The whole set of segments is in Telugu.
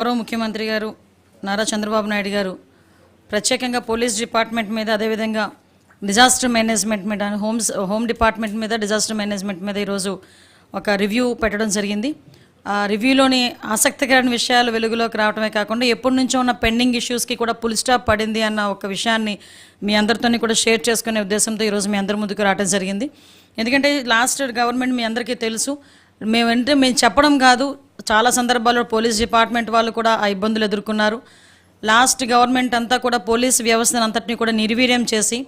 గౌరవ ముఖ్యమంత్రి గారు నారా చంద్రబాబు నాయుడు గారు ప్రత్యేకంగా పోలీస్ డిపార్ట్మెంట్ మీద అదేవిధంగా డిజాస్టర్ మేనేజ్మెంట్ మీద హోమ్స్ హోమ్ డిపార్ట్మెంట్ మీద డిజాస్టర్ మేనేజ్మెంట్ మీద ఈరోజు ఒక రివ్యూ పెట్టడం జరిగింది. ఆ రివ్యూలోని ఆసక్తికరమైన విషయాలు వెలుగులోకి రావడమే కాకుండా ఎప్పటి నుంచో ఉన్న పెండింగ్ ఇష్యూస్కి కూడా పుల్ స్టాప్ పడింది అన్న ఒక విషయాన్ని మీ అందరితోని కూడా షేర్ చేసుకునే ఉద్దేశంతో ఈరోజు మీ అందరి ముందుకు రావడం జరిగింది. ఎందుకంటే లాస్ట్ గవర్నమెంట్ మీ అందరికీ తెలుసు. మేమంటే మేము చెప్పడం కాదు చాలా సందర్భాల్లో పోలీస్ డిపార్ట్మెంట్ వాళ్ళు కూడా ఆ ఇబ్బందులు ఎదుర్కొన్నారు. లాస్ట్ గవర్నమెంట్ అంతా కూడా పోలీస్ వ్యవస్థను అంతటిని కూడా నిర్వీర్యం చేసి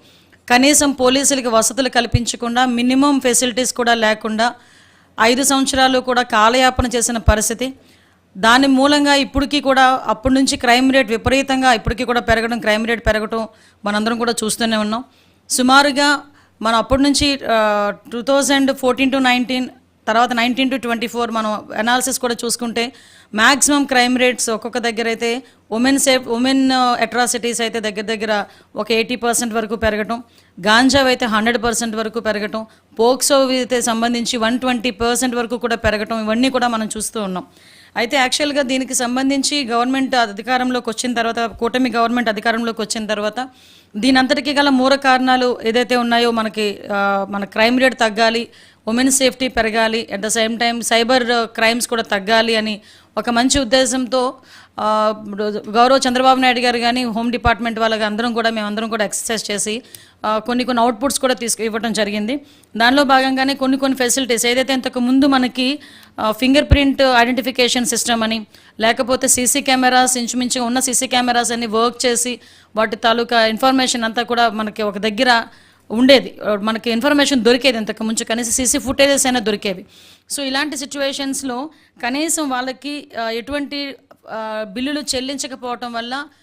కనీసం పోలీసులకి వసతులు కల్పించకుండా మినిమం ఫెసిలిటీస్ కూడా లేకుండా ఐదు సంవత్సరాలు కూడా కాలయాపన చేసిన పరిస్థితి. దాని మూలంగా ఇప్పటికీ కూడా అప్పటి నుంచి క్రైమ్ రేట్ విపరీతంగా ఇప్పటికీ కూడా పెరగడం క్రైమ్ రేట్ పెరగడం మనందరం కూడా చూస్తూనే ఉన్నాం. సుమారుగా మనం అప్పటి నుంచి two thousand fourteen to nineteen తర్వాత నైన్టీన్ టు ట్వంటీ ఫోర్ మనం అనాలిసిస్ కూడా చూసుకుంటే మ్యాక్సిమం క్రైమ్ రేట్స్ ఒక్కొక్క దగ్గర అయితే ఉమెన్ సేఫ్ ఉమెన్ అట్రాసిటీస్ అయితే దగ్గర దగ్గర ఒక ఎయిటీ పర్సెంట్ వరకు పెరగటం గాంజావ్ అయితే హండ్రెడ్ పర్సెంట్ వరకు పెరగటం పోక్సో అయితే సంబంధించి వన్ ట్వంటీ పర్సెంట్ వరకు కూడా పెరగటం ఇవన్నీ కూడా మనం చూస్తూ ఉన్నాం. అయితే యాక్చువల్గా దీనికి సంబంధించి గవర్నమెంట్ అధికారంలోకి వచ్చిన తర్వాత కూటమి గవర్నమెంట్ అధికారంలోకి వచ్చిన తర్వాత దీని అంతటికీ గల మూల కారణాలు ఏదైతే ఉన్నాయో మనకి మన క్రైమ్ రేట్ తగ్గాలి ఉమెన్ సేఫ్టీ పెరగాలి at the same time cyber crimes కూడా తగ్గాలి అని ఒక మంచి ఉద్దేశంతో గౌరవ చంద్రబాబు నాయుడు గారు కానీ హోమ్ డిపార్ట్మెంట్ వాళ్ళకి అందరం కూడా మేమందరం కూడా ఎక్సర్సైజ్ చేసి కొన్ని కొన్ని అవుట్పుట్స్ కూడా తీసుకు ఇవ్వడం జరిగింది. దానిలో భాగంగానే కొన్ని కొన్ని ఫెసిలిటీస్ ఏదైతే ఇంతకు ముందు మనకి ఫింగర్ ప్రింట్ ఐడెంటిఫికేషన్ సిస్టమ్ అని లేకపోతే సీసీ కెమెరాస్ ఇంచుమించుగా ఉన్న సీసీ కెమెరాస్ అన్ని వర్క్ చేసి వాటి తాలూకా ఇన్ఫర్మేషన్ అంతా కూడా మనకి ఒక దగ్గర ఉండేది. మనకి ఇన్ఫర్మేషన్ దొరికేది ఇంతకు ముందు. కనీసం సీసీ ఫుటేజెస్ అయినా దొరికేవి. సో ఇలాంటి సిచ్యువేషన్స్లో కనీసం వాళ్ళకి ఎటువంటి బిల్లులు చెల్లించకపోవటం వల్ల